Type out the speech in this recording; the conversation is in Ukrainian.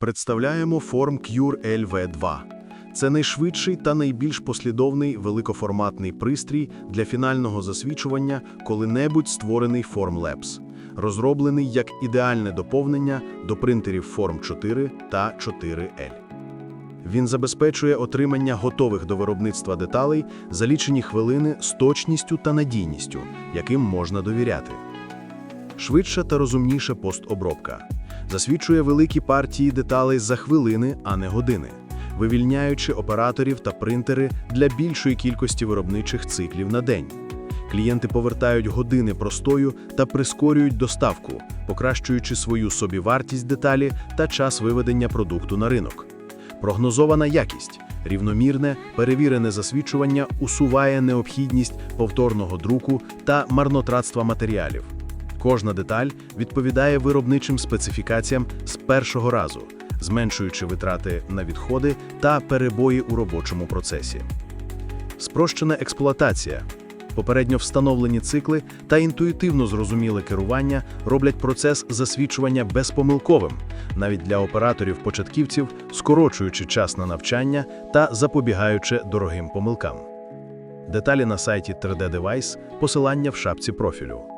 Представляємо форм Cure LV2. Це найшвидший та найбільш послідовний великоформатний пристрій для фінального засвічування коли-небудь створений Formlabs, розроблений як ідеальне доповнення до принтерів Form 4 та 4L. Він забезпечує отримання готових до виробництва деталей за лічені хвилини з точністю та надійністю, яким можна довіряти. Швидша та розумніша постобробка. Засвідчує великі партії деталей за хвилини, а не години, вивільняючи операторів та принтери для більшої кількості виробничих циклів на день. Клієнти повертають години простою та прискорюють доставку, покращуючи свою собівартість деталі та час виведення продукту на ринок. Прогнозована якість, рівномірне, перевірене засвідчування усуває необхідність повторного друку та марнотратства матеріалів. Кожна деталь відповідає виробничим специфікаціям з першого разу, зменшуючи витрати на відходи та перебої у робочому процесі. Спрощена експлуатація. Попередньо встановлені цикли та інтуїтивно зрозуміле керування роблять процес засвідчування безпомилковим, навіть для операторів-початківців, скорочуючи час на навчання та запобігаючи дорогим помилкам. Деталі на сайті 3D Device, посилання в шапці профілю.